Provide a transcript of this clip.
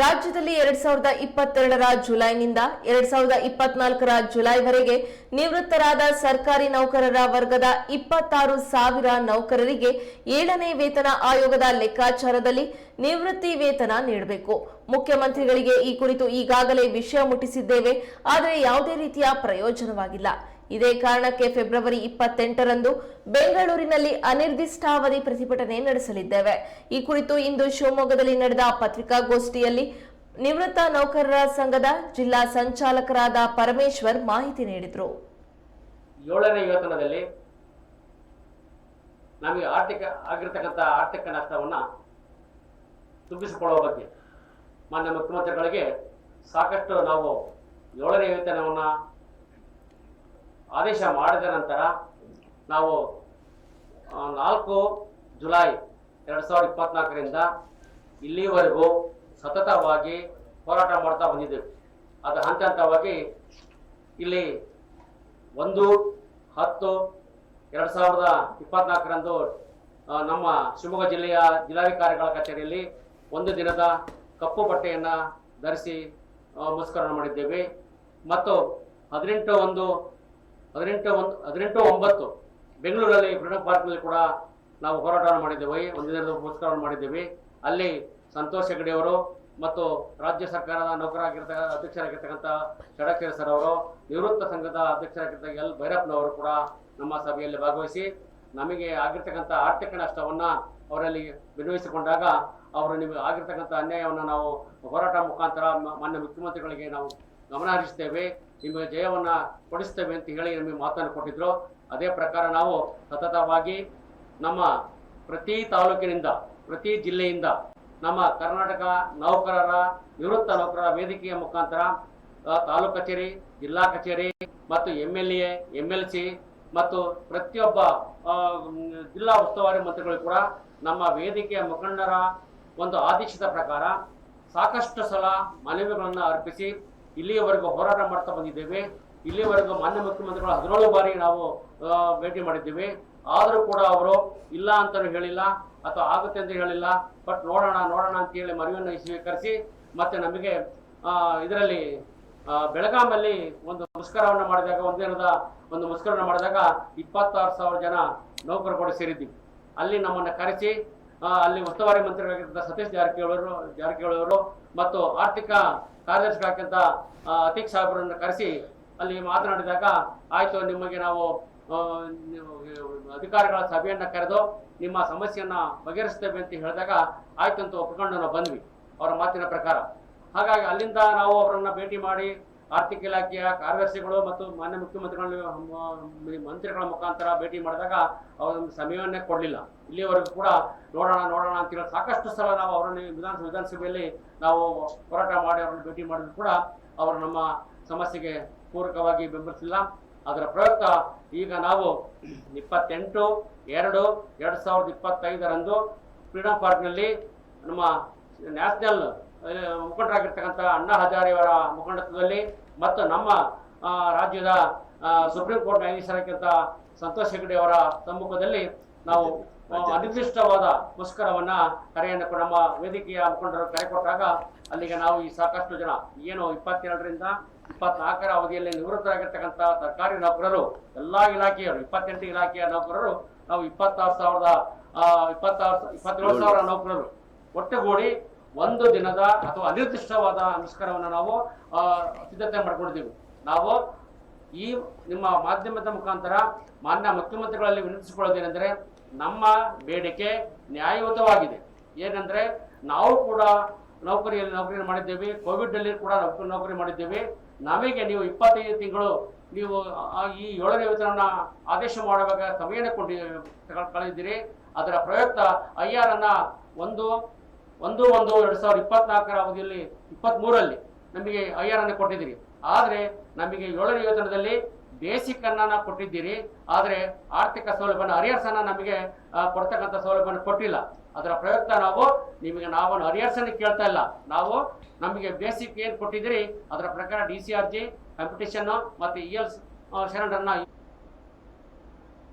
ರಾಜ್ಯದಲ್ಲಿ ಎರಡ್ ಸಾವಿರದ ಇಪ್ಪತ್ತೆರಡರ ಜುಲೈನಿಂದ ಎರಡ್ ಸಾವಿರದ ಇಪ್ಪತ್ನಾಲ್ಕರ ಜುಲೈವರೆಗೆ ನಿವೃತ್ತರಾದ ಸರ್ಕಾರಿ ನೌಕರರ ವರ್ಗದ ಇಪ್ಪತ್ತಾರು ಸಾವಿರ ನೌಕರರಿಗೆ ಏಳನೇ ವೇತನ ಆಯೋಗದ ಲೆಕ್ಕಾಚಾರದಲ್ಲಿ ನಿವೃತ್ತಿ ವೇತನ ನೀಡಬೇಕು. ಮುಖ್ಯಮಂತ್ರಿಗಳಿಗೆ ಈ ಕುರಿತು ಈಗಾಗಲೇ ವಿಷಯ ಮುಟ್ಟಿಸಿದ್ದೇವೆ, ಆದರೆ ಯಾವುದೇ ರೀತಿಯ ಪ್ರಯೋಜನವಾಗಿಲ್ಲ. ಇದೇ ಕಾರಣಕ್ಕೆ ಫೆಬ್ರವರಿ ಇಪ್ಪತ್ತೆಂಟರಂದು ಬೆಂಗಳೂರಿನಲ್ಲಿ ಅನಿರ್ದಿಷ್ಟಾವಧಿ ಪ್ರತಿಭಟನೆ ನಡೆಸಲಿದ್ದೇವೆ. ಈ ಕುರಿತು ಇಂದು ಶಿವಮೊಗ್ಗದಲ್ಲಿ ನಡೆದ ಪತ್ರಿಕಾಗೋಷ್ಠಿಯಲ್ಲಿ ನಿವೃತ್ತ ನೌಕರರ ಸಂಘದ ಜಿಲ್ಲಾ ಸಂಚಾಲಕರಾದ ಪರಮೇಶ್ವರ್ ಮಾಹಿತಿ ನೀಡಿದರು. ಏಳನೇ ವೇತನದಲ್ಲಿ ನಮಗೆ ಆರ್ಥಿಕ ಆಗಿರ್ತಕ್ಕಂಥ ಆರ್ಥಿಕ ನಷ್ಟವನ್ನು ತುಂಬಿಸಿಕೊಳ್ಳುವ ಬಗ್ಗೆ ಮಾನ್ಯ ಮುಖ್ಯಮಂತ್ರಿಗಳಿಗೆ ಸಾಕಷ್ಟು ನಾವು ಏಳನೇ ವೇತನವನ್ನು ಆದೇಶ ಮಾಡಿದ ನಂತರ ನಾವು ನಾಲ್ಕು ಜುಲೈ ಎರಡು ಸಾವಿರದ ಇಪ್ಪತ್ನಾಲ್ಕರಿಂದ ಇಲ್ಲಿವರೆಗೂ ಸತತವಾಗಿ ಹೋರಾಟ ಮಾಡ್ತಾ ಬಂದಿದ್ದೇವೆ. ಅದು ಹಂತ ಹಂತವಾಗಿ ಇಲ್ಲಿ ಒಂದು, ಹತ್ತು, ಎರಡು ಸಾವಿರದ ಇಪ್ಪತ್ನಾಲ್ಕರಂದು ನಮ್ಮ ಶಿವಮೊಗ್ಗ ಜಿಲ್ಲೆಯ ಜಿಲ್ಲಾಧಿಕಾರಿಗಳ ಕಚೇರಿಯಲ್ಲಿ ಒಂದು ದಿನದ ಕಪ್ಪು ಬಟ್ಟೆಯನ್ನು ಧರಿಸಿ ಮುಸ್ಕರಣ ಮಾಡಿದ್ದೇವೆ. ಮತ್ತು ಹದಿನೆಂಟು ಒಂದು ಹದಿನೆಂಟು ಒಂದು, ಹದಿನೆಂಟು ಒಂಬತ್ತು. ಬೆಂಗಳೂರಲ್ಲಿ ಫ್ರೀಡಮ್ ಪಾರ್ಕ್ನಲ್ಲಿ ಕೂಡ ನಾವು ಹೋರಾಟವನ್ನು ಮಾಡಿದ್ದೇವೆ. ಒಂದು ದಿನದ ಪುರಸ್ಕಾರವನ್ನು ಮಾಡಿದ್ದೇವೆ. ಅಲ್ಲಿ ಸಂತೋಷ್ ಹೆಗಡೆ ಮತ್ತು ರಾಜ್ಯ ಸರ್ಕಾರದ ನೌಕರಾಗಿರ್ತಕ್ಕ ಅಧ್ಯಕ್ಷರಾಗಿರ್ತಕ್ಕಂಥ ಷಡಕ್ಷರ ಸರ್ ಅವರು, ನಿವೃತ್ತ ಸಂಘದ ಅಧ್ಯಕ್ಷರಾಗಿರ್ತಕ್ಕ ಎಲ್. ಭೈರಪ್ಪನವರು ಕೂಡ ನಮ್ಮ ಸಭೆಯಲ್ಲಿ ಭಾಗವಹಿಸಿ ನಮಗೆ ಆಗಿರ್ತಕ್ಕಂಥ ಆರ್ಥಿಕ ನಷ್ಟವನ್ನು ಅವರಲ್ಲಿ ವಿನಿಯೋಗಿಸಿಕೊಂಡಾಗ ಅವರು ನಿಮಗೆ ಆಗಿರ್ತಕ್ಕಂಥ ಅನ್ಯಾಯವನ್ನು ನಾವು ಹೋರಾಟ ಮುಖಾಂತರ ಮಾನ್ಯ ಮುಖ್ಯಮಂತ್ರಿಗಳಿಗೆ ನಾವು ಗಮನ ಹರಿಸ್ತೇವೆ ನಿಮಗೆ ಜಯವನ್ನು ಕೊಡಿಸ್ತೇವೆ ಅಂತ ಹೇಳಿ ನಮಗೆ ಮಾತನ್ನು ಕೊಟ್ಟಿದ್ರು. ಅದೇ ಪ್ರಕಾರ ನಾವು ಸತತವಾಗಿ ನಮ್ಮ ಪ್ರತಿ ತಾಲೂಕಿನಿಂದ, ಪ್ರತಿ ಜಿಲ್ಲೆಯಿಂದ ನಮ್ಮ ಕರ್ನಾಟಕ ನೌಕರರ, ನಿವೃತ್ತ ನೌಕರರ ವೇದಿಕೆಯ ಮುಖಾಂತರ ತಾಲೂಕು ಕಚೇರಿ, ಜಿಲ್ಲಾ ಕಚೇರಿ ಮತ್ತು M L A M L C ಮತ್ತು ಪ್ರತಿಯೊಬ್ಬ ಜಿಲ್ಲಾ ಉಸ್ತುವಾರಿ ಮಂತ್ರಿಗಳು ಕೂಡ ನಮ್ಮ ವೇದಿಕೆಯ ಮುಖಂಡರ ಒಂದು ಆದೇಶದ ಪ್ರಕಾರ ಸಾಕಷ್ಟು ಸಲ ಮನವಿಗಳನ್ನು ಅರ್ಪಿಸಿ ಇಲ್ಲಿಯವರೆಗೂ ಹೋರಾಟ ಮಾಡ್ತಾ ಬಂದಿದ್ದೇವೆ. ಇಲ್ಲಿಯವರೆಗೂ ಮಾನ್ಯ ಮುಖ್ಯಮಂತ್ರಿಗಳು ಹದಿನೇಳು ಬಾರಿ ನಾವು ಭೇಟಿ ಮಾಡಿದ್ದೇವೆ. ಆದರೂ ಕೂಡ ಅವರು ಇಲ್ಲ ಅಂತಲೂ ಹೇಳಿಲ್ಲ ಅಥವಾ ಆಗುತ್ತೆ ಅಂತ ಹೇಳಿಲ್ಲ. ಬಟ್ ನೋಡೋಣ ನೋಡೋಣ ಅಂತ ಹೇಳಿ ಮನವಿಯನ್ನು ಸ್ವೀಕರಿಸಿ ಮತ್ತೆ ನಮಗೆ ಇದರಲ್ಲಿ ಬೆಳಗಾಮಲ್ಲಿ ಒಂದು ಮುಷ್ಕರವನ್ನು ಮಾಡಿದಾಗ ಒಂದಿನದ ದಿನದ ಒಂದು ಮುಷ್ಕರವನ್ನು ಮಾಡಿದಾಗ ಇಪ್ಪತ್ತಾರು ಸಾವಿರ ಜನ ನೌಕರರು ಕೂಡ ಸೇರಿದ್ದೀವಿ. ಅಲ್ಲಿ ನಮ್ಮನ್ನು ಕರೆಸಿ ಅಲ್ಲಿ ಉಸ್ತುವಾರಿ ಮಂತ್ರಿಗಳಾಗಿದ್ದ ಸತೀಶ್ ಜಾರಕಿಹೊಳಿ ಅವರು ಜಾರಕಿಹೊಳಿ ಅವರು ಮತ್ತು ಆರ್ಥಿಕ ಕಾರ್ಯದರ್ಶಿಗಳಾಗಿದ್ದ ಅತೀಕ್ ಸಾಹೇಬರನ್ನು ಕರೆಸಿ ಅಲ್ಲಿ ಮಾತನಾಡಿದಾಗ, ಆಯಿತು, ನಿಮಗೆ ನೀವು, ಅಧಿಕಾರಿಗಳ ಸಭೆಯನ್ನು ಕರೆದು ನಿಮ್ಮ ಸಮಸ್ಯೆಯನ್ನು ಬಗೆಹರಿಸ್ತೇವೆ ಅಂತ ಹೇಳಿದಾಗ, ಆಯ್ತು ಅಂತ ಒಪ್ಪಿಕೊಂಡು ನಾವು ಬಂದ್ವಿ ಅವರ ಮಾತಿನ ಪ್ರಕಾರ. ಹಾಗಾಗಿ ಅಲ್ಲಿಂದ ನಾವು ಅವರನ್ನು ಭೇಟಿ ಮಾಡಿ ಆರ್ಥಿಕ ಇಲಾಖೆಯ ಕಾರ್ಯದರ್ಶಿಗಳು ಮತ್ತು ಮಾನ್ಯ ಮುಖ್ಯಮಂತ್ರಿಗಳ ಮಂತ್ರಿಗಳ ಮುಖಾಂತರ ಭೇಟಿ ಮಾಡಿದಾಗ ಅವರೊಂದು ಸಮಯವನ್ನೇ ಕೊಡಲಿಲ್ಲ. ಇಲ್ಲಿವರೆಗೂ ಕೂಡ ನೋಡೋಣ ನೋಡೋಣ ಅಂತ ಹೇಳಿ ಸಾಕಷ್ಟು ಸಲ ನಾವು ಅವರನ್ನು ವಿಧಾನ, ವಿಧಾನಸಭೆಯಲ್ಲಿ ನಾವು ಹೋರಾಟ ಮಾಡಿ ಅವರನ್ನು ಭೇಟಿ ಮಾಡಿದ್ರು ಕೂಡ ಅವರು ನಮ್ಮ ಸಮಸ್ಯೆಗೆ ಪೂರಕವಾಗಿ ಬೆಂಬಲಿಸಿಲ್ಲ. ಅದರ ಪ್ರಯುಕ್ತ ಈಗ ನಾವು ಇಪ್ಪತ್ತೆಂಟು, ಎರಡು ಎರಡು ಸಾವಿರದ ಇಪ್ಪತ್ತೈದರಂದು ಫ್ರೀಡಮ್ ಪಾರ್ಕ್ನಲ್ಲಿ ನಮ್ಮ ನ್ಯಾಷನಲ್ ಮುಖಂಡರಾಗಿರ್ತಕ್ಕಂಥ ಅಣ್ಣಾ ಹಜಾರಿಯವರ ಮುಖಂಡತ್ವದಲ್ಲಿ ಮತ್ತು ನಮ್ಮ ರಾಜ್ಯದ ಸುಪ್ರೀಂ ಕೋರ್ಟ್ ನ್ಯಾಯಾಧೀಶರಾಗಿದ್ದ ಸಂತೋಷ್ ಹೆಗಡೆ ಅವರ ಸಮ್ಮುಖದಲ್ಲಿ ನಾವು ಅನಿರ್ದಿಷ್ಟವಾದ ಮುಷ್ಕರವನ್ನ ಕರೆಯನ್ನು ನಮ್ಮ ವೇದಿಕೆಯ ಮುಖಂಡರು ಕರೆ ಕೊಟ್ಟಾಗ ಅಲ್ಲಿಗೆ ನಾವು ಈ ಸಾಕಷ್ಟು ಜನ ಏನು ಇಪ್ಪತ್ತೆರಡರಿಂದ ಇಪ್ಪತ್ನಾಲ್ಕರ ಅವಧಿಯಲ್ಲಿ ನಿವೃತ್ತರಾಗಿರ್ತಕ್ಕಂಥ ಸರ್ಕಾರಿ ನೌಕರರು ಎಲ್ಲಾ ಇಲಾಖೆಯವರು ಇಪ್ಪತ್ತೆಂಟು ಇಲಾಖೆಯ ನೌಕರರು ನಾವು ಇಪ್ಪತ್ತಾರು ಸಾವಿರದ ಇಪ್ಪತ್ತಾರು ಇಪ್ಪತ್ತೇಳು ಸಾವಿರ ನೌಕರರು ಒಟ್ಟುಗೂಡಿ ಒಂದು ದಿನದ ಅಥವಾ ಅನಿರ್ದಿಷ್ಟವಾದ ನಮಸ್ಕಾರವನ್ನು ನಾವು ಸಿದ್ಧತೆ ಮಾಡ್ಕೊಂಡಿದ್ದೀವಿ. ನಾವು ಈ ನಿಮ್ಮ ಮಾಧ್ಯಮದ ಮುಖಾಂತರ ಮಾನ್ಯ ಮುಖ್ಯಮಂತ್ರಿಗಳಲ್ಲಿ ವಿನಂತಿಸಿಕೊಳ್ಳೋದೇನೆಂದರೆ ನಮ್ಮ ಬೇಡಿಕೆ ನ್ಯಾಯಯುತವಾಗಿದೆ. ಏನಂದ್ರೆ, ನಾವು ಕೂಡ ನೌಕರಿಯಲ್ಲಿ ನೌಕರಿ ಮಾಡಿದ್ದೇವೆ ಕೋವಿಡ್ ಅಲ್ಲಿ ಕೂಡ ನೌಕರಿ ಮಾಡಿದ್ದೇವೆ. ನಮಗೆ ನೀವು ಇಪ್ಪತ್ತೈದು ತಿಂಗಳು ನೀವು ಈ ಏಳನೇ ವೇತನವನ್ನ ಆದೇಶ ಮಾಡುವಾಗ ಸಮಯನ ಕೊಂಡಿ, ಕಳೆದಿದ್ದೀರಿ. ಅದರ ಪ್ರಯುಕ್ತ ಐ ಆರ್ ಅನ್ನ ಒಂದು ಒಂದು ಒಂದು, ಎರಡು ಸಾವಿರದ ಇಪ್ಪತ್ನಾಲ್ಕರ ಅವಧಿಯಲ್ಲಿ ಇಪ್ಪತ್ತ್ಮೂರಲ್ಲಿ ನಮಗೆ ಐ ಆರ್ ಅನ್ನು ಕೊಟ್ಟಿದ್ದೀರಿ. ಆದರೆ ನಮಗೆ ಏಳನೇ ಯೋಜನೆಯಲ್ಲಿ ಬೇಸಿಕ್ ಅನ್ನ ಕೊಟ್ಟಿದ್ದೀರಿ. ಆದರೆ ಆರ್ಥಿಕ ಸೌಲಭ್ಯನ ಅರಿಯರ್ಸ್ ಅನ್ನ ನಮಗೆ ಕೊಡ್ತಕ್ಕಂಥ ಸೌಲಭ್ಯನ ಕೊಟ್ಟಿಲ್ಲ. ಅದರ ಪ್ರಯುಕ್ತ ನಾವು, ನಿಮಗೆ ನಾವು ಅರಿಯರ್ಸ್ ಅನ್ನು ಕೇಳ್ತಾ ಇಲ್ಲ. ನಾವು ನಮಗೆ ಬೇಸಿಕ್ ಏನು ಕೊಟ್ಟಿದ್ದೀರಿ? ಅದರ ಪ್ರಕಾರ D C R G competition ಮತ್ತು ಇ ಎಲ್ ಶರಣರನ್ನ